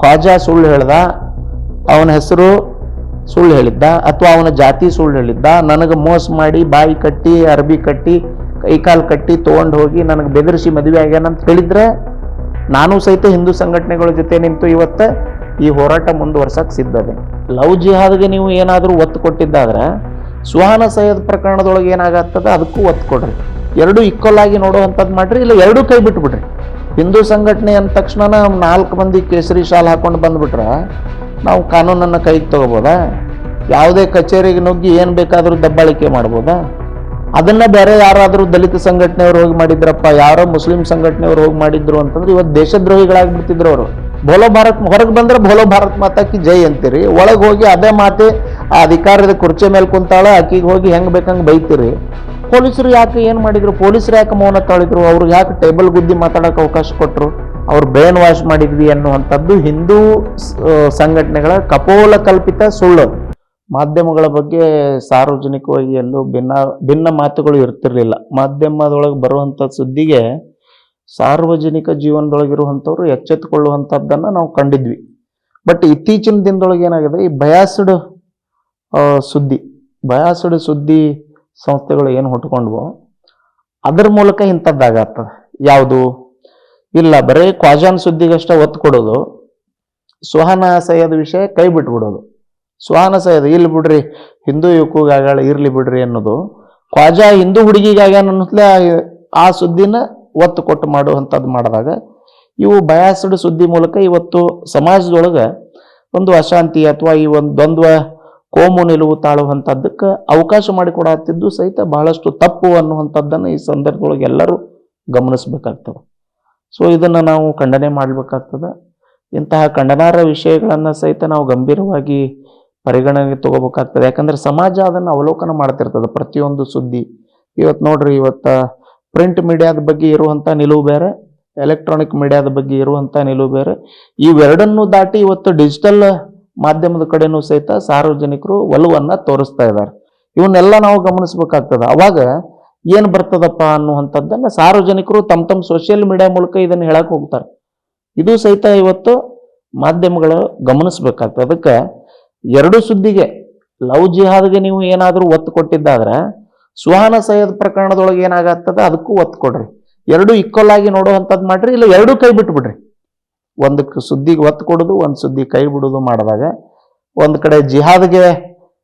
ಖ್ವಾಜಾ ಸುಳ್ಳು ಹೇಳ್ದ, ಅವನ ಹೆಸರು ಸುಳ್ಳು ಹೇಳಿದ್ದ, ಅಥವಾ ಅವನ ಜಾತಿ ಸುಳ್ಳು ಹೇಳಿದ್ದ, ನನಗೆ ಮೋಸ ಮಾಡಿ ಬಾಯಿ ಕಟ್ಟಿ, ಅರ್ಬಿ ಕಟ್ಟಿ, ಕೈಕಾಲು ಕಟ್ಟಿ ತೊಗೊಂಡು ಹೋಗಿ ನನಗೆ ಬೆದರಿಸಿ ಮದುವೆ ಆಗ್ಯಾನಂತ ಹೇಳಿದ್ರೆ, ನಾನು ಸಹಿತ ಹಿಂದೂ ಸಂಘಟನೆಗಳ ಜೊತೆ ನಿಂತು ಇವತ್ತ ಈ ಹೋರಾಟ ಮುಂದುವರ್ಸಕ್ಕೆ ಸಿದ್ಧದೆ ಲವ್ ಜಿಹಾದ್ಗೆ ನೀವು ಏನಾದರೂ ಒತ್ತು ಕೊಟ್ಟಿದ್ದಾದ್ರೆ, ಸುಹಾನ ಸೈಯದ್ ಪ್ರಕರಣದೊಳಗೆ ಏನಾಗತ್ತದ ಅದಕ್ಕೂ ಒತ್ತು ಕೊಡ್ರಿ. ಎರಡು ಈಕ್ವಲ್ ಆಗಿ ನೋಡುವಂಥದ್ದು ಮಾಡ್ರಿ, ಇಲ್ಲ ಎರಡೂ ಕೈ ಬಿಟ್ಬಿಡ್ರಿ. ಹಿಂದೂ ಸಂಘಟನೆ ಅಂದ ತಕ್ಷಣ ನಾಲ್ಕು ಮಂದಿ ಕೇಸರಿ ಶಾಲ್ ಹಾಕೊಂಡು ಬಂದ್ಬಿಟ್ರೆ. ನಾವು ಕಾನೂನನ್ನು ಕೈಗೆ ತಗೋಬೋದಾ? ಯಾವುದೇ ಕಚೇರಿಗೆ ನುಗ್ಗಿ ಏನು ಬೇಕಾದರೂ ದಬ್ಬಾಳಿಕೆ ಮಾಡ್ಬೋದಾ? ಅದನ್ನು ಬೇರೆ ಯಾರಾದರೂ ದಲಿತ ಸಂಘಟನೆಯವರು ಹೋಗಿ ಮಾಡಿದ್ರಪ್ಪ, ಯಾರೋ ಮುಸ್ಲಿಂ ಸಂಘಟನೆಯವರು ಹೋಗಿ ಮಾಡಿದ್ರು ಅಂತಂದ್ರೆ ಇವತ್ತು ದೇಶದ್ರೋಹಿಗಳಾಗ್ಬಿಡ್ತಿದ್ರು ಅವರು. ಭೋಲೋ ಭಾರತ್ ಹೊರಗೆ ಬಂದ್ರೆ ಭೋಲೋ ಭಾರತ್ ಮಾತಾಕಿ ಜೈ ಅಂತೀರಿ. ಒಳಗೆ ಹೋಗಿ ಅದೇ ಮಾತೆ ಆ ಅಧಿಕಾರದ ಕುರ್ಚಿ ಮೇಲೆ ಕುಂತಾಳೆ, ಆಕಿಗೆ ಹೋಗಿ ಹೆಂಗೆ ಬೇಕಂಗೆ ಬೈತೀರಿ. ಪೊಲೀಸರು ಯಾಕೆ ಏನು ಮಾಡಿದರು? ಪೊಲೀಸರು ಯಾಕೆ ಮೌನ ತಾಳಿದ್ರು? ಅವ್ರಿಗೆ ಯಾಕೆ ಟೇಬಲ್ ಗುದ್ದಿ ಮಾತಾಡೋಕೆ ಅವಕಾಶ ಕೊಟ್ಟರು ಅವ್ರು ಬ್ರೈನ್ ವಾಶ್ ಮಾಡಿದ್ವಿ ಅನ್ನುವಂಥದ್ದು ಹಿಂದೂ ಸಂಘಟನೆಗಳ ಕಪೋಲ ಕಲ್ಪಿತ ಸುಳ್ಳು. ಮಾಧ್ಯಮಗಳ ಬಗ್ಗೆ ಸಾರ್ವಜನಿಕವಾಗಿ ಎಲ್ಲೂ ಭಿನ್ನ ಭಿನ್ನ ಮಾತುಗಳು ಇರ್ತಿರ್ಲಿಲ್ಲ. ಮಾಧ್ಯಮದೊಳಗೆ ಬರುವಂಥ ಸುದ್ದಿಗೆ ಸಾರ್ವಜನಿಕ ಜೀವನದೊಳಗಿರುವಂಥವ್ರು ಎಚ್ಚೆತ್ತುಕೊಳ್ಳುವಂಥದ್ದನ್ನು ನಾವು ಕಂಡಿದ್ವಿ. ಬಟ್ ಇತ್ತೀಚಿನ ದಿನದೊಳಗೆ ಏನಾಗಿದೆ? ಈ ಬಯಾಸ್ಡ್ ಸುದ್ದಿ. ಬಯಾಸಡ್ ಸುದ್ದಿ ಸಂಸ್ಥೆಗಳು ಏನು ಹುಟ್ಕೊಂಡ್ವು ಅದ್ರ ಮೂಲಕ ಇಂಥದ್ದಾಗತ್ತದ ಯಾವುದು? ಇಲ್ಲ, ಬರೀ ಕ್ವಾಜಾನ್ ಸುದ್ದಿಗಷ್ಟೇ ಒತ್ತು ಕೊಡೋದು. ಸುಹಾನ ಸೈಯದ್ ವಿಷಯ ಕೈ ಬಿಟ್ಬಿಡೋದು. ಸುಹಾನ ಸೈಯದ್ ಇಲ್ಲಿ ಬಿಡ್ರಿ, ಹಿಂದೂ ಯುವಕಗಾಗಳ ಇರ್ಲಿ ಬಿಡ್ರಿ ಅನ್ನೋದು. ಕ್ವಾಜಾ ಹಿಂದೂ ಹುಡುಗಿಗಾಗ್ಯಾನ ಅನ್ನೋದ್ಲೆ ಆ- ಆ ಸುದ್ದಿನ ಒತ್ತು ಕೊಟ್ಟು ಮಾಡುವಂಥದ್ದು ಮಾಡಿದಾಗ, ಇವು ಬಯಾಸ್ಡ್ ಸುದ್ದಿ ಮೂಲಕ ಇವತ್ತು ಸಮಾಜದೊಳಗೆ ಒಂದು ಅಶಾಂತಿ ಅಥವಾ ಈ ಒಂದು ದ್ವಂದ್ವ ಕೋಮು ನಿಲುವು ತಾಳುವಂಥದ್ದಕ್ಕೆ ಅವಕಾಶ ಮಾಡಿಕೊಡತ್ತಿದ್ದು ಸಹಿತ ಬಹಳಷ್ಟು ತಪ್ಪು ಅನ್ನುವಂಥದ್ದನ್ನು ಈ ಸಂದರ್ಭದೊಳಗೆ ಎಲ್ಲರೂ ಗಮನಿಸಬೇಕಾಗ್ತದೆ. ಸೊ ಇದನ್ನು ನಾವು ಖಂಡನೆ ಮಾಡಬೇಕಾಗ್ತದೆ. ಇಂತಹ ಖಂಡನಾರ್ಹ ವಿಷಯಗಳನ್ನು ಸಹಿತ ನಾವು ಗಂಭೀರವಾಗಿ ಪರಿಗಣನೆಗೆ ತಗೋಬೇಕಾಗ್ತದೆ. ಯಾಕಂದ್ರೆ ಸಮಾಜ ಅದನ್ನು ಅವಲೋಕನ ಮಾಡ್ತಿರ್ತದೆ. ಪ್ರತಿಯೊಂದು ಸುದ್ದಿ ಇವತ್ತು ನೋಡ್ರಿ, ಇವತ್ತು ಪ್ರಿಂಟ್ ಮೀಡಿಯಾದ ಬಗ್ಗೆ ಇರುವಂಥ ನಿಲುವು ಬೇರೆ ಎಲೆಕ್ಟ್ರಾನಿಕ್ ಮೀಡಿಯಾದ ಬಗ್ಗೆ ಇರುವಂಥ ನಿಲುವು ಬೇರೆ. ಇವೆರಡನ್ನೂ ದಾಟಿ ಇವತ್ತು ಡಿಜಿಟಲ್ ಮಾಧ್ಯಮದ ಕಡೆಯೂ ಸಹಿತ ಸಾರ್ವಜನಿಕರು ಒಲವನ್ನು ತೋರಿಸ್ತಾ ಇದ್ದಾರೆ. ಇವನ್ನೆಲ್ಲ ನಾವು ಗಮನಿಸ್ಬೇಕಾಗ್ತದೆ. ಅವಾಗ ಏನು ಬರ್ತದಪ್ಪ ಅನ್ನುವಂಥದ್ದನ್ನು ಸಾರ್ವಜನಿಕರು ತಮ್ಮ ತಮ್ಮ ಸೋಷಿಯಲ್ ಮೀಡಿಯಾ ಮೂಲಕ ಇದನ್ನು ಹೇಳಕ್ಕೆ ಹೋಗ್ತಾರೆ. ಇದು ಸಹಿತ ಇವತ್ತು ಮಾಧ್ಯಮಗಳು ಗಮನಿಸ್ಬೇಕಾಗ್ತದೆ. ಅದಕ್ಕೆ ಎರಡು ಸುದ್ದಿಗೆ, ಲವ್ ಜಿಹಾದ್ಗೆ ನೀವು ಏನಾದರೂ ಒತ್ತು ಕೊಟ್ಟಿದ್ದಾದ್ರೆ, ಸುಹಾನ ಸೈಯದ್ ಪ್ರಕರಣದೊಳಗೆ ಏನಾಗತ್ತದ ಅದಕ್ಕೂ ಒತ್ತು ಕೊಡ್ರಿ. ಎರಡು ಈಕ್ವಲ್ ಆಗಿ ನೋಡುವಂಥದ್ದು ಮಾಡ್ರಿ, ಇಲ್ಲ ಎರಡೂ ಕೈ ಬಿಟ್ಬಿಡ್ರಿ. ಒಂದು ಸುದ್ದಿಗೆ ಒತ್ತು ಕೊಡೋದು, ಒಂದು ಸುದ್ದಿ ಕೈ ಬಿಡೋದು ಮಾಡಿದಾಗ ಒಂದು ಕಡೆ ಜಿಹಾದ್ಗೆ,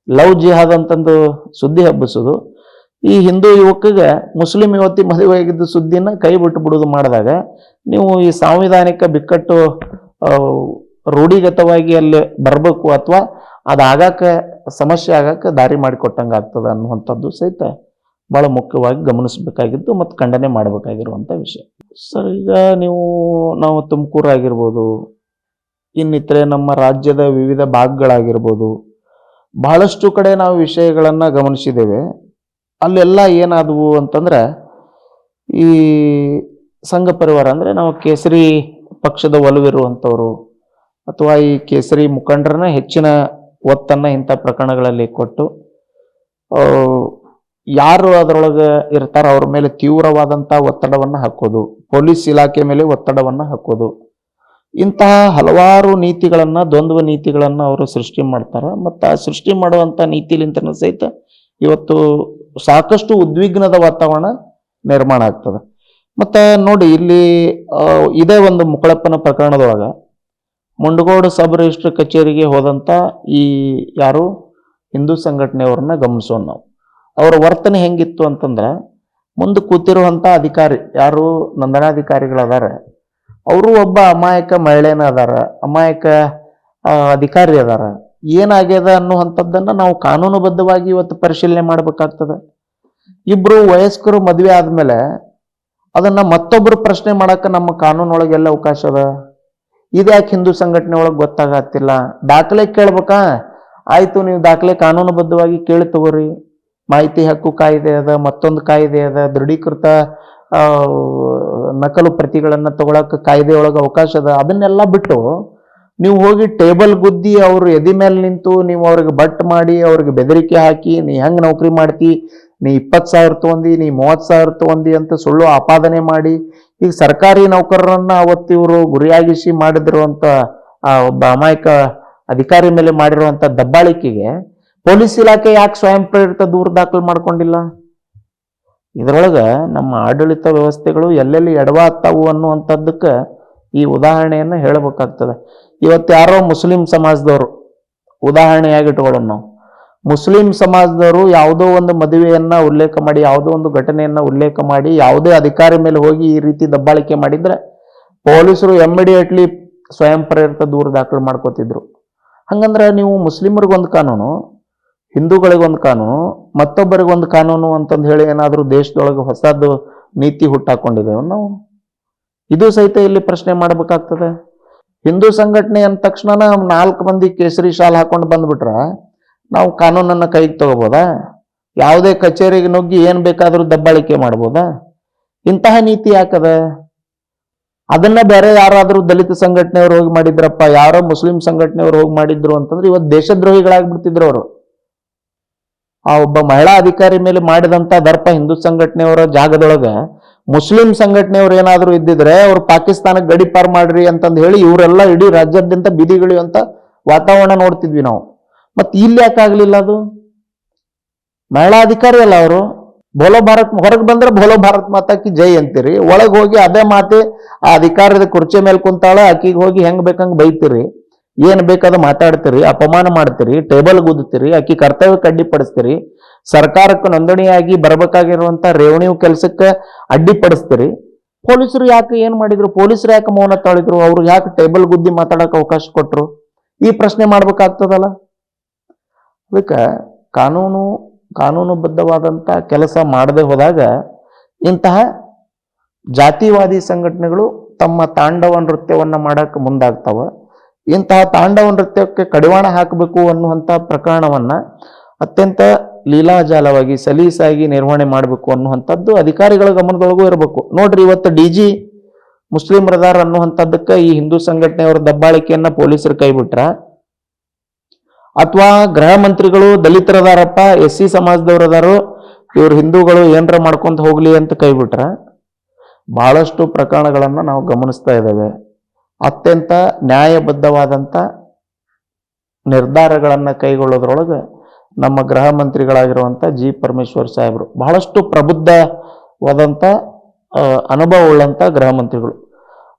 ಲವ್ ಜಿಹಾದ್ ಅಂತಂದು ಸುದ್ದಿ ಹಬ್ಬಿಸೋದು. ಈ ಹಿಂದೂ ಯುವಕಗೆ, ಮುಸ್ಲಿಂ ಯುವತಿ ಮದುವೆ ಆಗಿದ್ದ ಸುದ್ದಿನ ಕೈ ಬಿಟ್ಟು ಬಿಡೋದು ಮಾಡಿದಾಗ ನೀವು ಈ ಸಾಂವಿಧಾನಿಕ ಬಿಕ್ಕಟ್ಟು ರೂಢಿಗತವಾಗಿ ಅಲ್ಲಿ ಬರಬೇಕು ಅಥವಾ ಅದಾಗಕ್ಕೆ, ಸಮಸ್ಯೆ ಆಗಕ್ಕೆ ದಾರಿ ಮಾಡಿಕೊಟ್ಟಂಗೆ ಆಗ್ತದೆ ಅನ್ನುವಂಥದ್ದು ಸಹಿತ ಭಾಳ ಮುಖ್ಯವಾಗಿ ಗಮನಿಸಬೇಕಾಗಿದ್ದು ಮತ್ತು ಖಂಡನೆ ಮಾಡಬೇಕಾಗಿರುವಂಥ ವಿಷಯ. ಸರ್ ಈಗ ನೀವು, ನಾವು ತುಮಕೂರು ಆಗಿರ್ಬೋದು ಇನ್ನಿತರೆ ನಮ್ಮ ರಾಜ್ಯದ ವಿವಿಧ ಭಾಗಗಳಾಗಿರ್ಬೋದು, ಬಹಳಷ್ಟು ಕಡೆ ನಾವು ವಿಷಯಗಳನ್ನು ಗಮನಿಸಿದ್ದೇವೆ. ಅಲ್ಲೆಲ್ಲ ಏನಾದವು ಅಂತಂದ್ರೆ, ಈ ಸಂಘ ಪರಿವಾರ ಅಂದರೆ ನಾವು ಕೇಸರಿ ಪಕ್ಷದ ಒಲವಿರುವಂಥವ್ರು, ಅಥವಾ ಈ ಕೇಸರಿ ಮುಖಂಡರನ್ನ ಹೆಚ್ಚಿನ ಒತ್ತನ್ನು ಇಂಥ ಪ್ರಕರಣಗಳಲ್ಲಿ ಕೊಟ್ಟು ಯಾರು ಅದರೊಳಗೆ ಇರ್ತಾರ ಅವ್ರ ಮೇಲೆ ತೀವ್ರವಾದಂಥ ಒತ್ತಡವನ್ನು ಹಾಕೋದು, ಪೊಲೀಸ್ ಇಲಾಖೆ ಮೇಲೆ ಒತ್ತಡವನ್ನು ಹಾಕೋದು. ಇಂತಹ ಹಲವಾರು ನೀತಿಗಳನ್ನು, ದ್ವಂದ್ವ ನೀತಿಗಳನ್ನು ಅವರು ಸೃಷ್ಟಿ ಮಾಡ್ತಾರೆ. ಮತ್ತು ಆ ಸೃಷ್ಟಿ ಮಾಡುವಂಥ ನೀತಿಲಿಂತನೂ ಸಹಿತ ಇವತ್ತು ಸಾಕಷ್ಟು ಉದ್ವಿಗ್ನದ ವಾತಾವರಣ ನಿರ್ಮಾಣ ಆಗ್ತದೆ. ಮತ್ತು ನೋಡಿ ಇಲ್ಲಿ ಇದೇ ಒಂದು ಮುಕ್ಕಳಪ್ಪನ ಪ್ರಕರಣದೊಳಗೆ ಮುಂಡಗೋಡು ಸಬ್ ರಿಜಿಸ್ಟರ್ ಕಚೇರಿಗೆ ಹೋದಂಥ ಈ ಯಾರು? ಹಿಂದೂ ಸಂಘಟನೆಯವ್ರನ್ನ ಗಮನಿಸೋಣ ನಾವು. ಅವರ ವರ್ತನೆ ಹೆಂಗಿತ್ತು ಅಂತಂದ್ರೆ, ಮುಂದೆ ಕೂತಿರುವಂಥ ಅಧಿಕಾರಿ, ಯಾರು ನಂದನಾಧಿಕಾರಿಗಳದಾರ ಅವರು ಒಬ್ಬ ಅಮಾಯಕ ಮಹಿಳೆನ ಅದಾರ, ಅಮಾಯಕ ಅಧಿಕಾರಿ ಅದಾರ. ಏನಾಗ್ಯದ ಅನ್ನುವಂಥದ್ದನ್ನು ನಾವು ಕಾನೂನುಬದ್ಧವಾಗಿ ಇವತ್ತು ಪರಿಶೀಲನೆ ಮಾಡಬೇಕಾಗ್ತದೆ. ಇಬ್ರು ವಯಸ್ಕರು ಮದುವೆ ಆದಮೇಲೆ ಅದನ್ನ ಮತ್ತೊಬ್ಬರು ಪ್ರಶ್ನೆ ಮಾಡೋಕ್ಕೆ ನಮ್ಮ ಕಾನೂನೊಳಗೆಲ್ಲ ಅವಕಾಶ ಅದ. ಇದ್ಯಾಕೆ ಹಿಂದೂ ಸಂಘಟನೆ ಒಳಗೆ ಗೊತ್ತಾಗತ್ತಿಲ್ಲ. ದಾಖಲೆ ಕೇಳ್ಬೇಕಾ? ಆಯಿತು, ನೀವು ದಾಖಲೆ ಕಾನೂನುಬದ್ಧವಾಗಿ ಕೇಳಿ ತಗೋರಿ. ಮಾಹಿತಿ ಹಕ್ಕು ಕಾಯ್ದೆ ಅದ, ಮತ್ತೊಂದು ಕಾಯ್ದೆ ಅದ, ದೃಢೀಕೃತ ನಕಲು ಪ್ರತಿಗಳನ್ನು ತಗೊಳಕ್ಕೆ ಕಾಯ್ದೆ ಒಳಗೆ ಅವಕಾಶ ಅದ. ಅದನ್ನೆಲ್ಲ ಬಿಟ್ಟು ನೀವು ಹೋಗಿ ಟೇಬಲ್ ಗುದ್ದಿ ಅವರು ಎದೆ ಮೇಲೆ ನಿಂತು ನೀವು ಅವ್ರಿಗೆ ಬಟ್ ಮಾಡಿ, ಅವ್ರಿಗೆ ಬೆದರಿಕೆ ಹಾಕಿ, ನೀ ಹೆಂಗೆ ನೌಕರಿ ಮಾಡ್ತಿ, ನೀ ಇಪ್ಪತ್ತು ಸಾವಿರ ತೊಗೊಂಡಿ ನೀ ಮೂವತ್ತು ಸಾವಿರ ತೊಗೊಂಡಿ ಅಂತ ಸುಳ್ಳು ಆಪಾದನೆ ಮಾಡಿ, ಈಗ ಸರ್ಕಾರಿ ನೌಕರರನ್ನ ಅವತ್ತು ಇವರು ಗುರಿಯಾಗಿಸಿ ಮಾಡಿದ್ರು ಅಂತ, ಆ, ಒಬ್ಬ ಅಮಾಯಕ ಅಧಿಕಾರಿ ಮೇಲೆ ಮಾಡಿರುವಂತ ದಬ್ಬಾಳಿಕೆಗೆ ಪೊಲೀಸ್ ಇಲಾಖೆ ಯಾಕೆ ಸ್ವಯಂ ಪ್ರೇರಿತ ದೂರು ದಾಖಲು ಮಾಡ್ಕೊಂಡಿಲ್ಲ? ಇದರೊಳಗ ನಮ್ಮ ಆಡಳಿತ ವ್ಯವಸ್ಥೆಗಳು ಎಲ್ಲೆಲ್ಲಿ ಎಡವಾಗ್ತಾವು ಅನ್ನುವಂಥದ್ದಕ್ಕೆ ಈ ಉದಾಹರಣೆಯನ್ನು ಹೇಳಬೇಕಾಗ್ತದೆ. ಇವತ್ತು ಯಾರೋ ಮುಸ್ಲಿಂ ಸಮಾಜದವರು ಉದಾಹರಣೆಯಾಗಿ ಇಟ್ಕೊಳ್ಳೋಣ ನಾವು. ಮುಸ್ಲಿಂ ಸಮಾಜದವರು ಯಾವುದೋ ಒಂದು ಮದುವೆಯನ್ನ ಉಲ್ಲೇಖ ಮಾಡಿ, ಯಾವುದೋ ಒಂದು ಘಟನೆಯನ್ನ ಉಲ್ಲೇಖ ಮಾಡಿ, ಯಾವುದೇ ಅಧಿಕಾರಿ ಮೇಲೆ ಹೋಗಿ ಈ ರೀತಿ ದಬ್ಬಾಳಿಕೆ ಮಾಡಿದ್ರೆ ಪೊಲೀಸರು ಇಮಿಡಿಯೇಟ್ಲಿ ಸ್ವಯಂ ಪ್ರೇರಿತ ದೂರು ದಾಖಲು ಮಾಡ್ಕೋತಿದ್ರು. ಹಂಗಂದ್ರೆ ನೀವು ಮುಸ್ಲಿಮರಿಗೊಂದು ಕಾನೂನು ಹಿಂದೂಗಳಿಗೊಂದು ಕಾನೂನು, ಮತ್ತೊಬ್ಬರಿಗೊಂದು ಕಾನೂನು ಅಂತಂದು ಹೇಳಿ ಏನಾದರೂ ದೇಶದೊಳಗೆ ಹೊಸದು ನೀತಿ ಹುಟ್ಟಾಕೊಂಡಿದ್ದೇವೆ ನಾವು ಇದು ಸಹಿತ ಇಲ್ಲಿ ಪ್ರಶ್ನೆ ಮಾಡಬೇಕಾಗ್ತದೆ. ಹಿಂದೂ ಸಂಘಟನೆ ಅಂದ ತಕ್ಷಣ ನಾಲ್ಕು ಮಂದಿ ಕೇಸರಿ ಶಾಲ್ ಹಾಕೊಂಡು ಬಂದ್ಬಿಟ್ರ, ನಾವು ಕಾನೂನನ್ನು ಕೈಗೆ ತಗೋಬೋದಾ? ಯಾವುದೇ ಕಚೇರಿಗೆ ನುಗ್ಗಿ ಏನು ಬೇಕಾದರೂ ದಬ್ಬಾಳಿಕೆ ಮಾಡ್ಬೋದಾ? ಇಂತಹ ನೀತಿ ಯಾಕದ? ಅದನ್ನ ಬೇರೆ ಯಾರಾದರೂ ದಲಿತ ಸಂಘಟನೆಯವರು ಹೋಗಿ ಮಾಡಿದ್ರಪ್ಪ, ಯಾರೋ ಮುಸ್ಲಿಂ ಸಂಘಟನೆಯವರು ಹೋಗಿ ಮಾಡಿದ್ರು ಅಂತಂದ್ರೆ ಇವತ್ತು ದೇಶದ್ರೋಹಿಗಳಾಗ್ಬಿಡ್ತಿದ್ರು ಅವರು. ಆ ಒಬ್ಬ ಮಹಿಳಾ ಅಧಿಕಾರಿ ಮೇಲೆ ಮಾಡಿದಂತ ದರ್ಪ ಹಿಂದೂ ಸಂಘಟನೆಯವರ ಜಾಗದೊಳಗ ಮುಸ್ಲಿಂ ಸಂಘಟನೆಯವರು ಏನಾದರೂ ಇದ್ದಿದ್ರೆ ಅವ್ರು ಪಾಕಿಸ್ತಾನಕ್ಕೆ ಗಡಿ ಪಾರ್ ಮಾಡ್ರಿ ಅಂತಂದು ಹೇಳಿ ಇವರೆಲ್ಲ ಇಡೀ ರಾಜ್ಯಾದ್ಯಂತ ಬೀದಿಗಳಿವಂತ ವಾತಾವರಣ ನೋಡ್ತಿದ್ವಿ ನಾವು. ಮತ್ತೆ ಇಲ್ಲಿ ಯಾಕಾಗ್ಲಿಲ್ಲ ಅದು? ಮಹಿಳಾ ಅಧಿಕಾರಿ ಅಲ್ಲ ಅವರು. ಭೋಲೋ ಭಾರತ್ ಹೊರಗೆ ಬಂದ್ರೆ ಭೋಲೋ ಭಾರತ್ ಮಾತಾಕಿ ಜೈ ಅಂತೀರಿ. ಒಳಗೆ ಹೋಗಿ ಅದೇ ಮಾತೆ ಆ ಅಧಿಕಾರದ ಕುರ್ಚಿ ಮೇಲೆ ಕುಂತಾಳೆ, ಆಕಿಗೆ ಹೋಗಿ ಹೆಂಗ್ ಬೇಕಂಗ್ ಬೈತೀರಿ. ಏನ್ ಬೇಕಾದ ಮಾತಾಡ್ತೀರಿ, ಅಪಮಾನ ಮಾಡ್ತೀರಿ, ಟೇಬಲ್ ಗುದ್ದುತ್ತೀರಿ ಅಕ್ಕಿ ಕರ್ತವ್ಯ ಕಡ್ಡಿಪಡಿಸ್ತೀರಿ, ಸರ್ಕಾರಕ್ಕೆ ನೋಂದಣಿಯಾಗಿ ಬರಬೇಕಾಗಿರುವಂತ ರೇವಣಿಯು ಕೆಲಸಕ್ಕೆ ಅಡ್ಡಿಪಡಿಸ್ತೀರಿ. ಪೊಲೀಸರು ಯಾಕೆ ಏನ್ ಮಾಡಿದ್ರು? ಪೊಲೀಸರು ಯಾಕೆ ಮೌನ ತಾಳಿದ್ರು? ಅವ್ರಿಗೆ ಯಾಕೆ ಟೇಬಲ್ ಗುದ್ದಿ ಮಾತಾಡಕ್ ಅವಕಾಶ ಕೊಟ್ರು? ಈ ಪ್ರಶ್ನೆ ಮಾಡ್ಬೇಕಾಗ್ತದಲ್ಲ? ಅದಕ್ಕೆ ಕಾನೂನು ಕಾನೂನುಬದ್ಧವಾದಂಥ ಕೆಲಸ ಮಾಡದೆ ಹೋದಾಗ ಇಂತಹ ಜಾತಿವಾದಿ ಸಂಘಟನೆಗಳು ತಮ್ಮ ತಾಂಡವ ನೃತ್ಯವನ್ನ ಮಾಡಕ್ಕೆ ಮುಂದಾಗ್ತಾವ. ಇಂತಹ ತಾಂಡವ ನೃತ್ಯಕ್ಕೆ ಕಡಿವಾಣ ಹಾಕಬೇಕು ಅನ್ನುವಂಥ ಪ್ರಕರಣವನ್ನ ಅತ್ಯಂತ ಲೀಲಾಜಾಲವಾಗಿ ಸಲೀಸಾಗಿ ನಿರ್ವಹಣೆ ಮಾಡಬೇಕು ಅನ್ನುವಂಥದ್ದು ಅಧಿಕಾರಿಗಳ ಗಮನದೊಳಗೂ ಇರಬೇಕು. ನೋಡ್ರಿ, ಇವತ್ತು ಡಿ ಜಿ ಮುಸ್ಲಿಮರದಾರ ಅನ್ನುವಂಥದ್ದಕ್ಕೆ ಈ ಹಿಂದೂ ಸಂಘಟನೆಯವರ ದಬ್ಬಾಳಿಕೆಯನ್ನ ಪೊಲೀಸರು ಕೈಬಿಟ್ರ. ಅಥವಾ ಗೃಹ ಮಂತ್ರಿಗಳು ದಲಿತರದಾರಪ್ಪ ಎಸ್ ಸಿ ಸಮಾಜದವರದಾರು ಇವರು ಹಿಂದೂಗಳು ಏನರ ಮಾಡ್ಕೊಂತ ಹೋಗ್ಲಿ ಅಂತ ಕೈಬಿಟ್ರ. ಬಹಳಷ್ಟು ಪ್ರಕರಣಗಳನ್ನು ನಾವು ಗಮನಿಸ್ತಾ ಇದ್ದೇವೆ. ಅತ್ಯಂತ ನ್ಯಾಯಬದ್ಧವಾದಂಥ ನಿರ್ಧಾರಗಳನ್ನು ಕೈಗೊಳ್ಳೋದ್ರೊಳಗೆ ನಮ್ಮ ಗೃಹ ಮಂತ್ರಿಗಳಾಗಿರುವಂಥ ಜಿ ಪರಮೇಶ್ವರ್ ಸಾಹೇಬರು ಬಹಳಷ್ಟು ಪ್ರಬುದ್ಧವಾದಂಥ ಅನುಭವ ಉಳ್ಳಂಥ ಗೃಹ ಮಂತ್ರಿಗಳು.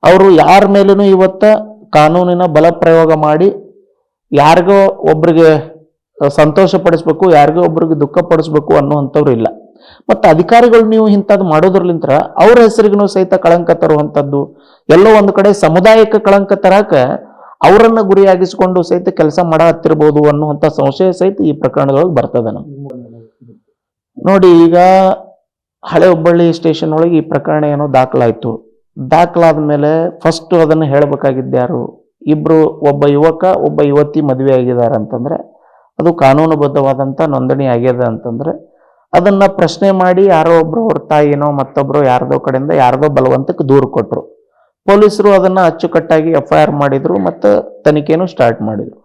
ಅವರು ಯಾರ ಮೇಲೂ ಇವತ್ತು ಕಾನೂನಿನ ಬಲ ಪ್ರಯೋಗ ಮಾಡಿ ಯಾರಿಗೋ ಒಬ್ರಿಗೆ ಸಂತೋಷ ಪಡಿಸ್ಬೇಕು, ಯಾರಿಗೋ ಒಬ್ರಿಗೆ ದುಃಖ ಪಡಿಸ್ಬೇಕು ಅನ್ನುವಂಥವ್ರು ಇಲ್ಲ. ಮತ್ತು ಅಧಿಕಾರಿಗಳು ನೀವು ಇಂಥದ್ದು ಮಾಡೋದ್ರಲಿಂತ್ರ ಅವ್ರ ಹೆಸರಿಗೂ ಸಹಿತ ಕಳಂಕ ತರುವಂಥದ್ದು ಎಲ್ಲೋ ಒಂದು ಕಡೆ ಸಮುದಾಯಕ್ಕೆ ಕಳಂಕ ತರಕ ಅವರನ್ನ ಗುರಿಯಾಗಿಸಿಕೊಂಡು ಸಹಿತ ಕೆಲಸ ಮಾಡ ಹತ್ತಿರ್ಬೋದು ಅನ್ನುವಂಥ ಸಂಶಯ ಸಹಿತ ಈ ಪ್ರಕರಣದೊಳಗೆ ಬರ್ತದೆ ನಮ್ಗೆ. ನೋಡಿ, ಈಗ ಹಳೆ ಹುಬ್ಬಳ್ಳಿ ಸ್ಟೇಷನ್ ಒಳಗೆ ಈ ಪ್ರಕರಣ ಏನೋ ದಾಖಲಾಯಿತು. ದಾಖಲಾದ ಮೇಲೆ ಫಸ್ಟ್ ಅದನ್ನು ಹೇಳಬೇಕಾಗಿದ್ದು ಯಾರು? ಇಬ್ಬರು ಒಬ್ಬ ಯುವಕ, ಒಬ್ಬ ಯುವತಿ ಮದುವೆ ಆಗಿದ್ದಾರೆ ಅಂತಂದ್ರೆ, ಅದು ಕಾನೂನುಬದ್ಧವಾದಂಥ ನೋಂದಣಿ ಆಗ್ಯದ ಅಂತಂದ್ರೆ, ಅದನ್ನ ಪ್ರಶ್ನೆ ಮಾಡಿ ಯಾರೋ ಒಬ್ಬರು ಅವ್ರ ತಾಯಿನೋ ಮತ್ತೊಬ್ಬರು ಯಾರ್ದೋ ಕಡೆಯಿಂದ ಯಾರ್ದೋ ಬಲವಂತಕ್ಕೆ ದೂರು ಕೊಟ್ರು. ಪೊಲೀಸರು ಅದನ್ನ ಅಚ್ಚುಕಟ್ಟಾಗಿ ಎಫ್ ಐ ಆರ್ ಮಾಡಿದ್ರು ಮತ್ತು ತನಿಖೆನೂ ಸ್ಟಾರ್ಟ್ ಮಾಡಿದ್ರು.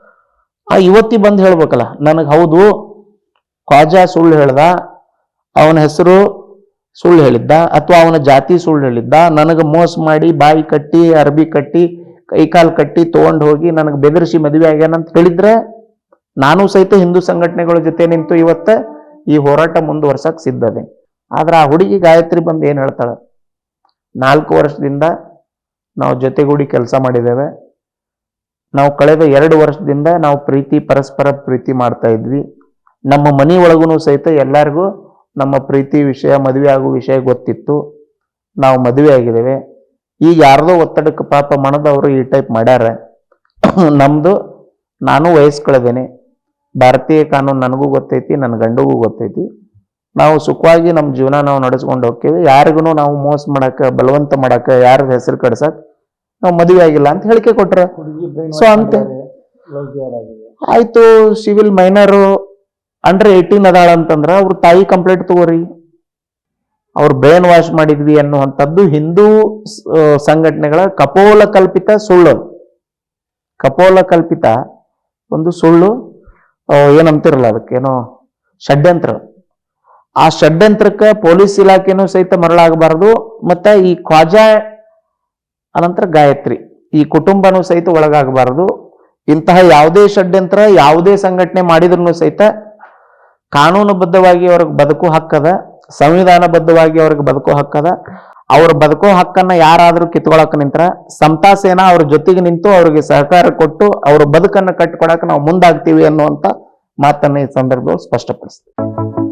ಆ ಯುವತಿ ಬಂದು ಹೇಳ್ಬೇಕಲ್ಲ, ನನಗೆ ಹೌದು, ಖ್ವಾಜಾ ಸುಳ್ಳು ಹೇಳ್ದ, ಅವನ ಹೆಸರು ಸುಳ್ಳು ಹೇಳಿದ್ದ, ಅಥವಾ ಅವನ ಜಾತಿ ಸುಳ್ಳು ಹೇಳಿದ್ದ, ನನಗೆ ಮೋಸ ಮಾಡಿ ಬಾಯಿ ಕಟ್ಟಿ, ಅರಬಿ ಕಟ್ಟಿ ಕೈಕಾಲು ಕಟ್ಟಿ ತೊಗೊಂಡು ಹೋಗಿ ನನಗೆ ಬೆದರಿಸಿ ಮದುವೆ ಆಗ್ಯಾನ ಅಂತ ಹೇಳಿದ್ರೆ, ನಾನು ಸಹಿತ ಹಿಂದೂ ಸಂಘಟನೆಗಳ ಜೊತೆ ನಿಂತು ಇವತ್ತ ಈ ಹೋರಾಟ ಮುಂದುವರ್ಸಕ್ ಸಿದ್ಧದೆ ಆದ್ರೆ ಆ ಹುಡುಗಿ ಗಾಯತ್ರಿ ಬಂದು ಏನು ಹೇಳ್ತಾಳೆ? ನಾಲ್ಕು ವರ್ಷದಿಂದ ನಾವು ಜೊತೆಗೂಡಿ ಕೆಲಸ ಮಾಡಿದ್ದೇವೆ. ನಾವು ಕಳೆದ ಎರಡು ವರ್ಷದಿಂದ ನಾವು ಪ್ರೀತಿ, ಪರಸ್ಪರ ಪ್ರೀತಿ ಮಾಡ್ತಾ ಇದ್ವಿ. ನಮ್ಮ ಮನೆ ಒಳಗೂ ಸಹಿತ ಎಲ್ಲರಿಗೂ ನಮ್ಮ ಪ್ರೀತಿ ವಿಷಯ, ಮದುವೆ ಆಗೋ ವಿಷಯ ಗೊತ್ತಿತ್ತು. ನಾವು ಮದುವೆ ಆಗಿದ್ದೇವೆ. ಈಗ ಯಾರ್ದೋ ಒತ್ತಡಕ್ಕೆ ಪಾಪ ಮನದವರು ಈ ಟೈಪ್ ಮಾಡ್ಯಾರ. ನಮ್ಮದು ನಾನು ವಯಸ್ಸು ಕಳೆದೇನೆ ಭಾರತೀಯ ಕಾನೂನು ನನಗೂ ಗೊತ್ತೈತಿ, ನನ್ನ ಗಂಡಗೂ ಗೊತ್ತೈತಿ. ನಾವು ಸುಖವಾಗಿ ನಮ್ಮ ಜೀವನ ನಾವು ನಡೆಸ್ಕೊಂಡು ಹೋಗ್ತೀವಿ. ಯಾರಿಗೂ ನಾವು ಮೋಸ ಮಾಡಕ್ಕೆ, ಬಲವಂತ ಮಾಡಕ್ಕೆ ಯಾರ ಹೆಸರು ಕಡ್ಸಕ್ ನಾವು ಮದುವೆ ಆಗಿಲ್ಲ ಅಂತ ಹೇಳಿಕೆ ಕೊಟ್ರ. ಸೊ ಅಂತ. ಆಯ್ತು ಸಿವಿಲ್ ಮೈನರ್ ಅಂಡರ್ ಏಯ್ಟೀನ್ ಅದಾಳ ಅಂತಂದ್ರ ಅವ್ರ ತಾಯಿ ಕಂಪ್ಲೇಂಟ್ ತಗೋರಿ. ಅವ್ರ ಬ್ರೈನ್ ವಾಶ್ ಮಾಡಿದ್ವಿ ಅನ್ನುವಂಥದ್ದು ಹಿಂದೂ ಸಂಘಟನೆಗಳ ಕಪೋಲ ಕಲ್ಪಿತ ಸುಳ್ಳು. ಕಪೋಲ ಕಲ್ಪಿತ ಒಂದು ಸುಳ್ಳು ಏನಂತಿರಲ್ಲ ಅದಕ್ಕೇನೋ ಷಡ್ಯಂತ್ರ. ಆ ಷಡ್ಯಂತ್ರಕ್ಕೆ ಪೊಲೀಸ್ ಇಲಾಖೆನೂ ಸಹಿತ ಮರಳಾಗಬಾರದು ಮತ್ತೆ ಈ ಖ್ವಾಜಾ ಅನಂತರ ಗಾಯತ್ರಿ. ಈ ಕುಟುಂಬನೂ ಸಹಿತ ಒಳಗಾಗಬಾರದು. ಇಂತಹ ಯಾವುದೇ ಷಡ್ಯಂತ್ರ, ಯಾವುದೇ ಸಂಘಟನೆ ಮಾಡಿದ್ರು ಸಹಿತ ಕಾನೂನುಬದ್ಧವಾಗಿ ಅವ್ರಿಗೆ ಬದುಕು ಹಕ್ಕದ, ಸಂವಿಧಾನಬದ್ಧವಾಗಿ ಅವ್ರಿಗೆ ಬದುಕು ಹಕ್ಕದ, ಅವ್ರ ಬದುಕೋ ಹಕ್ಕನ್ನ ಯಾರಾದ್ರೂ ಕಿತ್ಕೊಳಕ್ ನಿಂತ್ರ ಸಮತಾ ಸೇನಾ ಅವ್ರ ಜೊತೆಗೆ ನಿಂತು ಅವ್ರಿಗೆ ಸಹಕಾರ ಕೊಟ್ಟು ಅವ್ರ ಬದುಕನ್ನ ಕಟ್ಕೊಡಕ್ ನಾವು ಮುಂದಾಗ್ತೀವಿ ಅನ್ನುವಂತ ಮಾತನ್ನ ಈ ಸಂದರ್ಭದಲ್ಲಿ ಸ್ಪಷ್ಟಪಡಿಸ್ತೀವಿ